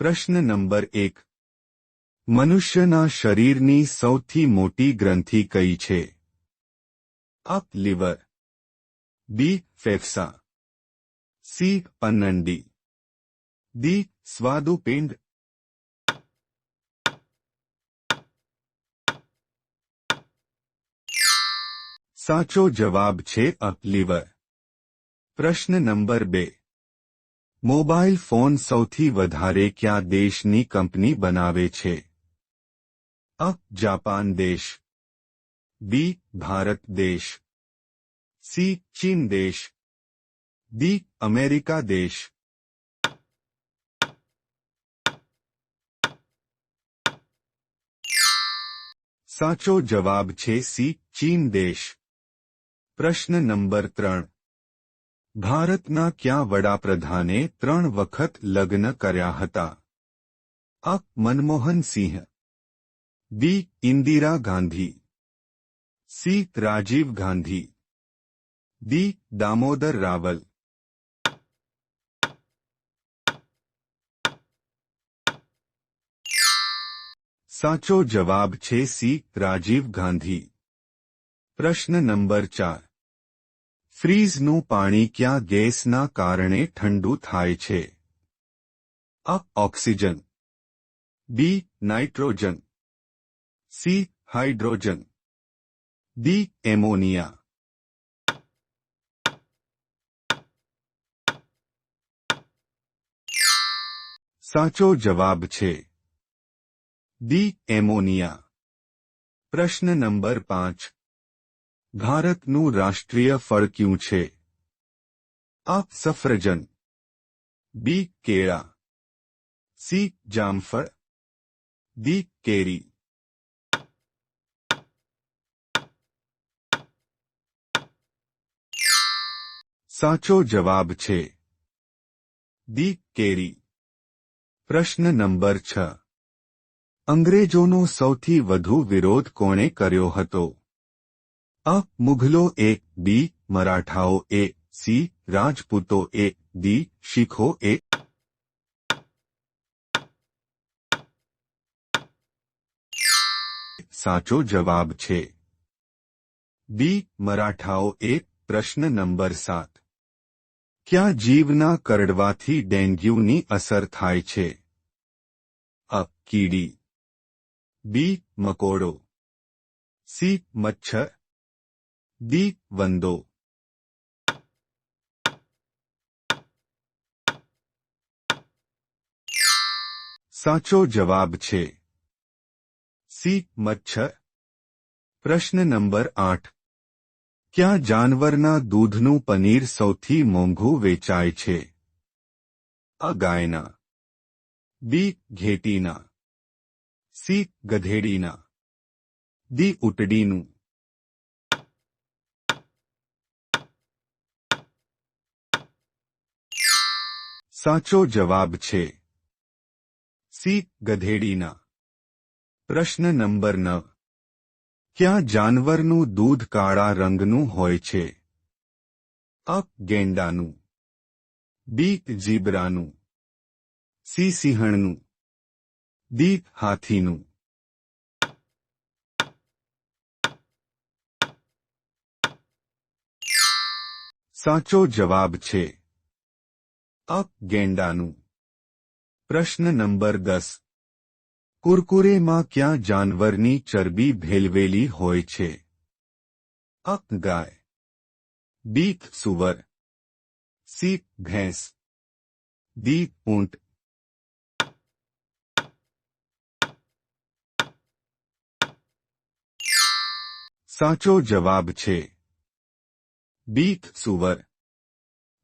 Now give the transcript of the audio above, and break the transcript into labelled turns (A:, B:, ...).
A: પ્રશ્ન નંબર એક. મનુષ્યના શરીરની સૌથી મોટી ગ્રંથિ કઈ છે? અપ લીવર. બી, ફેફસા. સી પન્નંડી ડી સ્વાદુપિંડ સાચો જવાબ છે અપ લીવર. પ્રશ્ન નંબર બે. મોબાઈલ ફોન સૌથી વધારે કયા દેશની કંપની બનાવે છે અ જાપાન દેશ બી ભારત દેશ સી ચીન દેશ ડી અમેરિકા દેશ સાચો જવાબ છે સી ચીન દેશ પ્રશ્ન નંબર ત્રણ ભારતના કયા વડાપ્રધાને ત્રણ વખત લગ્ન કર્યા હતા A Manmohan Singh B Indira Gandhi C Rajiv Gandhi D Damodar Raval સાચો જવાબ છે સી રાજીવ ગાંધી પ્રશ્ન નંબર ચાર ફ્રીઝનું પાણી ક્યાં ગેસના કારણે ઠંડુ થાય છે? અ, oxygen. B, nitrogen. C, hydrogen. D, ammonia. સાચો જવાબ છે. D, ammonia. પ્રશ્ન નંબર પાંચ. ભારતનું રાષ્ટ્રીય ફળ ક્યું છે? આ સફરજન. બી. કેળા. સી. જામફળ. દી કેરી. સાચો જવાબ છે. દી કેરી. પ્રશ્ન નંબર છ. અંગ્રેજોનો સૌથી વધુ વિરોધ કોણે કર્યો હતો? અ મુઘલો એ બી મરાઠાઓ એ સી રાજપૂતો એ ડી શીખો એ સાચો જવાબ છે બી મરાઠાઓ એ પ્રશ્ન નંબર સાત ક્યાં જીવના કરડવાથી ડેન્ગ્યુની અસર થાય છે અ કીડી બી મકોડો સી મચ્છર ડી વંદો. સાચો જવાબ છે. સી મચ્છર પ્રશ્ન નંબર આઠ. ક્યાં જાનવરના દૂધનું પનીર સૌથી મોંઘું વેચાય છે? અ ગાયના. બી ઘેટીના. સી ગધેડીના. દી ઉટડીનું. સાચો જવાબ છે. સી. ગધેડીના. પ્રશ્ન નંબર નવ. ક્યાં જાનવરનું દૂધ કાળા રંગનું હોય છે? અ. ગેંડાનું. બી. ઝીબ્રાનું. સી. સિંહણનું. દી હાથીનું. સાચો જવાબ છે. અ ગેંડાનું પ્રશ્ન નંબર દસ કુરકુરેમાં ક્યાં જાનવરની ચરબી ભેલવેલી હોય છે અ ગાય બી સુવર સી ભેંસ દી ઊંટ સાચો જવાબ છે બીક સુવર